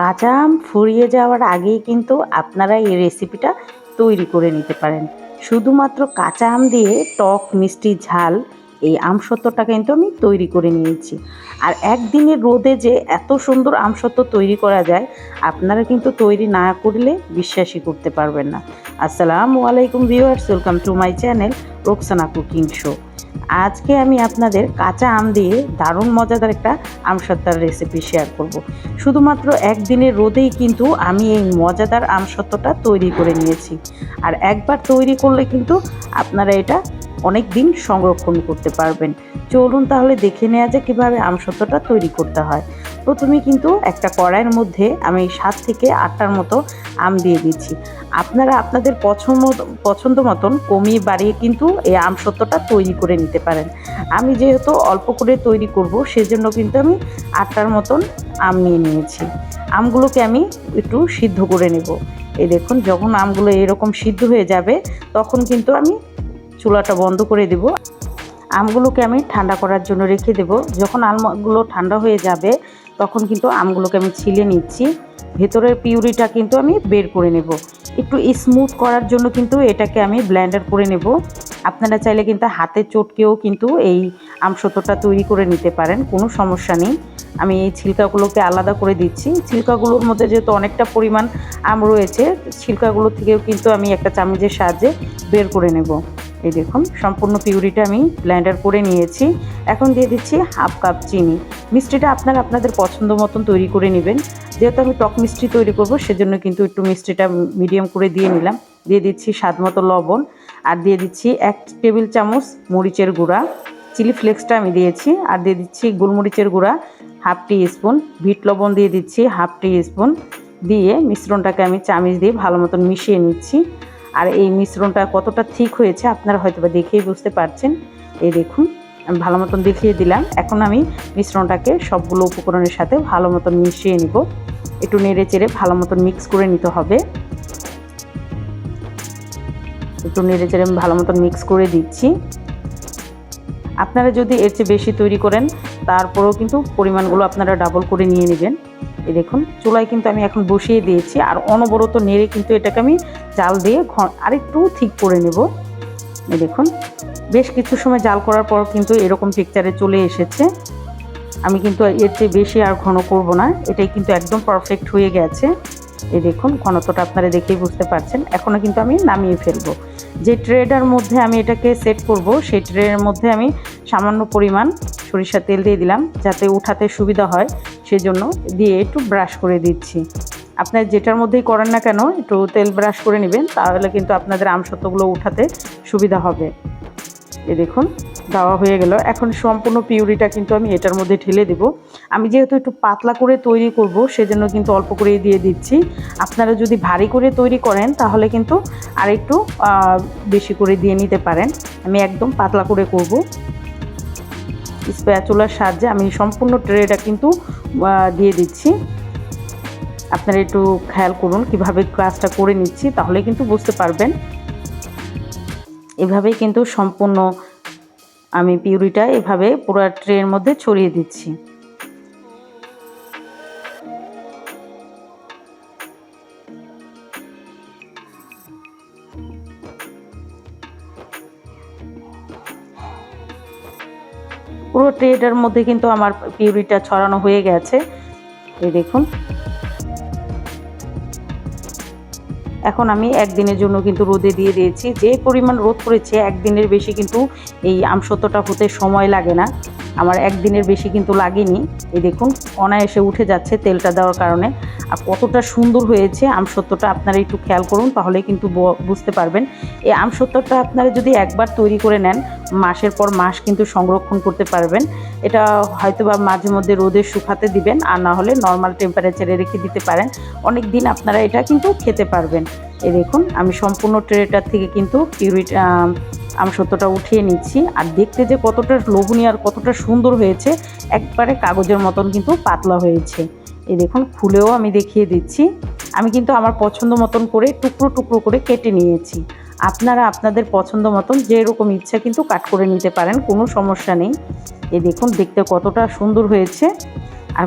কাঁচা আম ফুরিয়ে যাওয়ার আগেই কিন্তু আপনারা এই রেসিপিটা তৈরি করে নিতে পারেন। শুধুমাত্র কাঁচা আম দিয়ে টক, মিষ্টি, ঝাল এই আমসত্ত্বটা কিন্তু আমি তৈরি করে নিয়েছি। আর একদিনের রোদে যে এত সুন্দর আমসত্ত্ব তৈরি করা যায়, আপনারা কিন্তু তৈরি না করলে বিশ্বাসই করতে পারবেন না। আসসালামু আলাইকুম viewers welcome to my channel Roksana cooking show আজকে আমি আপনাদের কাঁচা আম দিয়ে দারুণ মজাদার একটা আমসত্ত্বার রেসিপি শেয়ার করব। শুধুমাত্র একদিনের রোদেই কিন্তু আমি এই মজাদার আমসত্ত্বটা তৈরি করে নিয়েছি আর একবার তৈরি করলে কিন্তু আপনারা এটা অনেক দিন সংরক্ষণ করতে পারবেন। চলুন তাহলে দেখে নেওয়া যায় কীভাবে আমসত্ত্বটা তৈরি করতে হয়। প্রথমে কিন্তু একটা কড়াইয়ের মধ্যে আমি সাত থেকে আটটার মতো আম দিয়ে দিচ্ছি। আপনারা আপনাদের পছন্দ পছন্দ মতন কমিয়ে বাড়িয়ে কিন্তু এই আমসত্ত্বটা তৈরি করে নিতে পারেন। আমি যেহেতু অল্প করে তৈরি করব, সেজন্য কিন্তু আমি আটটার মতন আম নিয়ে নিয়েছি। আমগুলোকে আমি একটু সিদ্ধ করে নেব। এই দেখুন, যখন আমগুলো এরকম সিদ্ধ হয়ে যাবে, তখন কিন্তু আমি চুলাটা বন্ধ করে দেব। আমগুলোকে আমি ঠান্ডা করার জন্য রেখে দেব। যখন আমগুলো ঠান্ডা হয়ে যাবে, তখন কিন্তু আমগুলোকে আমি ছিলে নিচ্ছি। ভেতরের পিউরিটা কিন্তু আমি বের করে নেব। একটু স্মুথ করার জন্য কিন্তু এটাকে আমি ব্ল্যান্ডার করে নেব। আপনারা চাইলে কিন্তু হাতে চটকেও কিন্তু এই আমসত্বটা তৈরি করে নিতে পারেন, কোনো সমস্যা নেই। আমি এই ছিলকাগুলোকে আলাদা করে দিচ্ছি। ছিলকাগুলোর মধ্যে যেহেতু অনেকটা পরিমাণ আম রয়েছে, ছিলকাগুলো থেকেও কিন্তু আমি একটা চামচের সাহায্যে বের করে নেব। এই দেখুন, সম্পূর্ণ পিউরিটা আমি ব্ল্যান্ডার করে নিয়েছি। এখন দিয়ে দিচ্ছি হাফ কাপ চিনি। মিষ্টিটা আপনারা আপনাদের পছন্দ মতন তৈরি করে নেবেন। যেহেতু আমি টক মিষ্টি তৈরি করব, সেজন্য কিন্তু একটু মিষ্টিটা মিডিয়াম করে দিয়ে নিলাম। দিয়ে দিচ্ছি স্বাদ মতো লবণ আর দিয়ে দিচ্ছি এক টেবিল চামচ মরিচের গুঁড়া। চিলি ফ্লেক্সটা আমি দিয়েছি আর দিয়ে দিচ্ছি গোলমরিচের গুঁড়া হাফ টি স্পুন ভিট লবণ দিয়ে দিচ্ছি হাফ টি স্পুন দিয়ে মিশ্রণটাকে আমি চামিচ দিয়ে ভালো মতন মিশিয়ে নিচ্ছি। আর এই মিশ্রণটা কতটা ঠিক হয়েছে আপনারা হয়তো বা দেখেই বুঝতে পারছেন। এই দেখুন, আমি ভালো মতন দেখিয়ে দিলাম। এখন আমি মিশ্রণটাকে সবগুলো উপকরণের সাথে ভালো মতন মিশিয়ে নিব। একটু নেড়ে চেড়ে ভালো মতন মিক্স করে নিতে হবে। একটু নেড়ে চেড়ে আমি ভালো মতন মিক্স করে দিচ্ছি। আপনারা যদি এর চেয়ে বেশি তৈরি করেন, তারপরেও কিন্তু পরিমাণগুলো আপনারা ডাবল করে নিয়ে নেবেন। এই দেখুন, চুলায় কিন্তু আমি এখন বসিয়ে দিয়েছি। আর অনবরত নেড়ে কিন্তু এটাকে আমি জাল দিয়ে আরেকটু ঠিক করে নেব। এই দেখুন, বেশ কিছু সময় জাল করার পর কিন্তু এরকম পিকচারে চলে এসেছে। আমি কিন্তু এর চেয়ে বেশি আর ঘন করব না। এটাই কিন্তু একদম পারফেক্ট হয়ে গেছে। এই দেখুন, ঘনত্বটা আপনারা দেখেই বুঝতে পারছেন। এখনও কিন্তু আমি নামিয়ে ফেলব। যে ট্রেডার মধ্যে আমি এটাকে সেট করব, সেই ট্রের মধ্যে আমি সামান্য পরিমাণ সরিষার তেল দিয়ে দিলাম, যাতে উঠাতে সুবিধা হয়। সেজন্য দিয়ে একটু ব্রাশ করে দিচ্ছি। আপনার যেটার মধ্যেই করেন না কেন, একটু তেল ব্রাশ করে নেবেন, তাহলে কিন্তু আপনাদের আমসত্ত্বগুলো উঠাতে সুবিধা হবে। এ দেখুন, দেওয়া হয়ে গেল। এখন সম্পূর্ণ পিউরিটা কিন্তু আমি এটার মধ্যে ঢেলে দেব। আমি যেহেতু একটু পাতলা করে তৈরি করব, সেজন্য কিন্তু অল্প করে দিয়ে দিচ্ছি। আপনারা যদি ভারী করে তৈরি করেন, তাহলে কিন্তু আর একটু বেশি করে দিয়ে নিতে পারেন। আমি একদম পাতলা করে করব। স্প্যাচুলার সাহায্যে আমি সম্পূর্ণ ট্রেটা কিন্তু দিয়ে দিচ্ছি। আপনারা একটু খেয়াল করুন কীভাবে কাজটা করে নিচ্ছি, তাহলে কিন্তু বুঝতে পারবেন। এভাবেই কিন্তু সম্পূর্ণ আমি পিউরিটা এভাবে পুরো ট্রের মধ্যে ছড়িয়ে দিচ্ছি। পুরো ট্রেটার মধ্যে কিন্তু আমার পিউরিটা ছড়ানো হয়ে গেছে। এই দেখুন। এখন আমি একদিনের জন্য কিন্তু রোদে দিয়ে দিয়েছি। যে পরিমাণ রোদ পড়েছে, একদিনের বেশি কিন্তু এই আমসত্ত্বটা হতে সময় লাগে না। আমার একদিনের বেশি কিন্তু লাগেনি। এই দেখুন, অনায়াসে উঠে যাচ্ছে তেলটা দেওয়ার কারণে। আর কতটা সুন্দর হয়েছে আমসত্ত্বটা, আপনারা একটু খেয়াল করুন, তাহলে কিন্তু বুঝতে পারবেন। এই আমসত্ত্বটা আপনারা যদি একবার তৈরি করে নেন, মাসের পর মাস কিন্তু সংরক্ষণ করতে পারবেন। এটা হয়তো বা মাঝে মধ্যে রোদে শুকাতে দিবেন, আর না হলে নর্মাল টেম্পারেচারে রেখে দিতে পারেন। অনেক দিন আপনারা এটা কিন্তু খেতে পারবেন। এই দেখুন, আমি সম্পূর্ণ ট্রেটার থেকে কিন্তু পিউরিট আমসত্ত্বটা উঠিয়ে নিচ্ছি। আর দেখতে যে কতটা লোভনীয় আর কতটা সুন্দর হয়েছে, একবারে কাগজের মতন কিন্তু পাতলা হয়েছে। এই দেখুন খুলেও আমি দেখিয়ে দিচ্ছি। আমি কিন্তু আমার পছন্দ মতন করে টুকরো টুকরো করে কেটে নিয়েছি। আপনারা আপনাদের পছন্দ মতন যেরকম ইচ্ছা কিন্তু কাট করে নিতে পারেন, কোনো সমস্যা নেই। এই দেখুন, দেখতে কতটা সুন্দর হয়েছে। আর